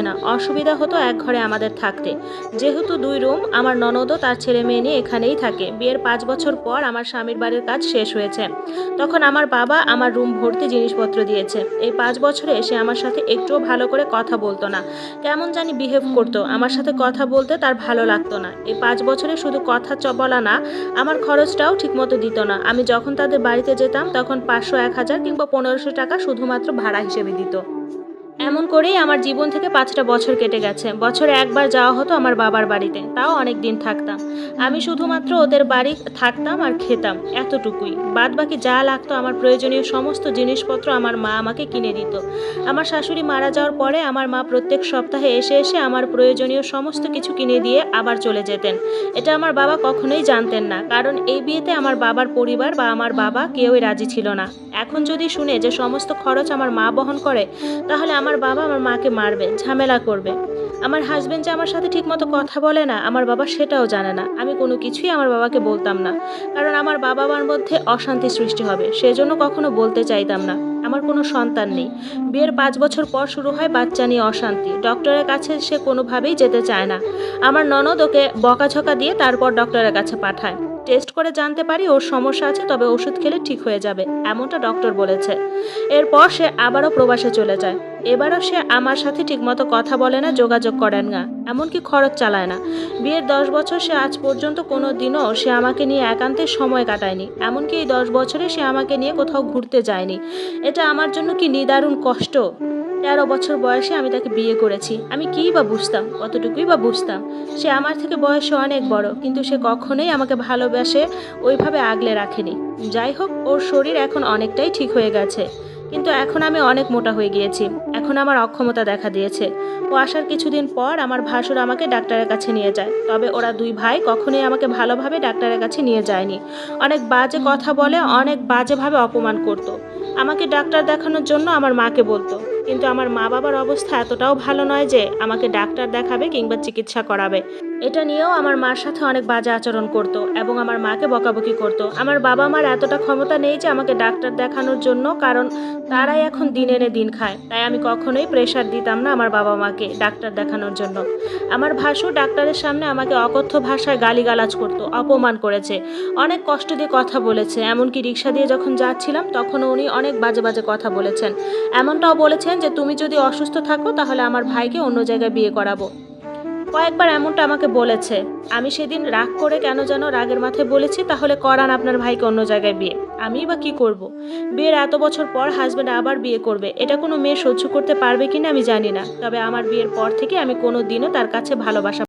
হচ্ছে না। অসুবিধা হতো এক ঘরে আমাদের থাকতে। যেহেতু দুই রুম, আমার ননদও তার ছেলে মেয়ে নিয়ে এখানেই থাকে। বিয়ের পাঁচ বছর পর আমার স্বামীর বাড়ির কাজ শেষ হয়েছে। তখন আমার বাবা আমার রুম ভর্তি জিনিসপত্র দিয়েছে। এই পাঁচ বছরে সে আমার সাথে একটুও ভালো করে কথা বলতো না। কেমন জানি বিহেভ করতো। আমার সাথে কথা বলতে তার ভালো লাগতো না। এই পাঁচ বছরে শুধু কথা চ বলা না, আমার খরচটাও ঠিকমতো দিত না। আমি যখন তাদের বাড়িতে যেতাম, তখন পাঁচশো, এক হাজার কিংবা পনেরোশো টাকা শুধুমাত্র ভাড়া হিসেবে দিত। এমন করেই আমার জীবন থেকে পাঁচটা বছর কেটে গেছে। বছরে একবার যাওয়া হতো আমার বাবার বাড়িতে, তাও অনেক দিন থাকতাম। আমি শুধুমাত্র ওদের বাড়ি থাকতাম আর খেতাম, এতটুকুই। বাদ বাকি যা লাগতো আমার প্রয়োজনীয় সমস্ত জিনিসপত্র আমার মা আমাকে কিনে দিত। আমার শাশুড়ি মারা যাওয়ার পরে আমার মা প্রত্যেক সপ্তাহে এসে এসে আমার প্রয়োজনীয় সমস্ত কিছু কিনে দিয়ে আবার চলে যেতেন। এটা আমার বাবা কখনোই জানতেন না, কারণ এই বিয়েতে আমার বাবার পরিবার বা আমার বাবা কেউই রাজি ছিল না। এখন যদি শুনে যে সমস্ত খরচ আমার মা বহন করে, তাহলে আমার বাবা আমার মাকে মারবে, ঝামেলা করবে। আমার হাজবেন্ড যে আমার সাথে ঠিকমতো কথা বলে না, আমার বাবা সেটাও জানে না। আমি কোনো কিছুই আমার বাবাকে বলতাম না। কারণ আমার বাবা মার মধ্যে অশান্তি সৃষ্টি হবে, সেজন্য কখনো বলতে চাইতাম না। আমার কোনো সন্তান নেই। বিয়ের পাঁচ বছর পর শুরু হয় বাচ্চা নিয়ে অশান্তি। ডক্টরের কাছে সে কোনোভাবেই যেতে চায় না। আমার ননদ ওকে বকাঝকা দিয়ে তারপর ডক্টরের কাছে পাঠায়। টেস্ট করে জানতে পারি ওর সমস্যা আছে, তবে ওষুধ খেলে ঠিক হয়ে যাবে, এমনটা ডক্টর বলেছে। এরপর সে আবারও প্রবাসে চলে যায়। এবারও সে আমার সাথে ঠিকমতো কথা বলে না, যোগাযোগ করেন না। এমনকি খরচ চালায় না। বিয়ের দশ বছর সে আজ পর্যন্ত কোনো দিনও সে আমাকে নিয়ে একান্তে সময় কাটায়নি। এমনকি এই দশ বছরে সে আমাকে নিয়ে কোথাও ঘুরতে যায়নি। এটা আমার জন্য কি নিদারুণ কষ্ট? তেরো বছর বয়সে আমি তাকে বিয়ে করেছি। আমি কী বা বুঝতাম? কতটুকুই বা বুঝতাম? সে আমার থেকে বয়সে অনেক বড়, কিন্তু সে কখনোই আমাকে ভালোবেসে ওইভাবে আগলে রাখেনি। যাই হোক, ওর শরীর এখন অনেকটাই ঠিক হয়ে গেছে। কিন্তু এখন আমি অনেক মোটা হয়ে গিয়েছি। এখন আমার অক্ষমতা দেখা দিয়েছে। ও আসার কিছুদিন পর আমার ভাসুর আমাকে ডাক্তারের কাছে নিয়ে যায়। তবে ওরা দুই ভাই কখনোই আমাকে ভালোভাবে ডাক্তারের কাছে নিয়ে যায়নি। অনেক বাজে কথা বলে, অনেক বাজেভাবে অপমান করত। আমাকে ডাক্তার দেখানোর জন্য আমার মাকে বলতো। কিন্তু আমার মা বাবার অবস্থা এতটাও ভালো নয় যে আমাকে ডাক্তার দেখাবে কিংবা চিকিৎসা করাবে। এটা নিয়েও আমার মার সাথে অনেক বাজে আচরণ করত এবং আমার মাকে বকাবকি করত। আমার বাবা মার এতটা ক্ষমতা নেই যে আমাকে ডাক্তার দেখানোর জন্য, কারণ তারাই এখন দিন এনে দিন খায়। তাই আমি কখনোই প্রেশার দিতাম না আমার বাবা মাকে ডাক্তার দেখানোর জন্য। আমার ভাসু ডাক্তারের সামনে আমাকে অকথ্য ভাষায় গালিগালাজ করতো, অপমান করেছে, অনেক কষ্ট দিয়ে কথা বলেছে। এমনকি রিক্সা দিয়ে যখন যাচ্ছিলাম তখনও উনি অনেক বাজে বাজে কথা বলেছেন। এমনটাও বলেছেন যে তুমি যদি অসুস্থ থাকো, তাহলে আমার ভাইকে অন্য জায়গায় বিয়ে করাবো। কয়েকবার এমনটা আমাকে বলেছে। আমি সেদিন রাগ করে কেন যেন রাগের মাথায় বলেছি, তাহলে করান আপনার ভাইকে অন্য জায়গায় বিয়ে। আমি বা কি করব। বিয়ের এত বছর পর হাজব্যান্ড আবার বিয়ে করবে। এটা কোনো মেয়ে সহ্য করতে পারবে কিনা আমি জানি না। তবে আমার বিয়ের পর থেকে আমি কোনো দিনও তার কাছে ভালোবাসা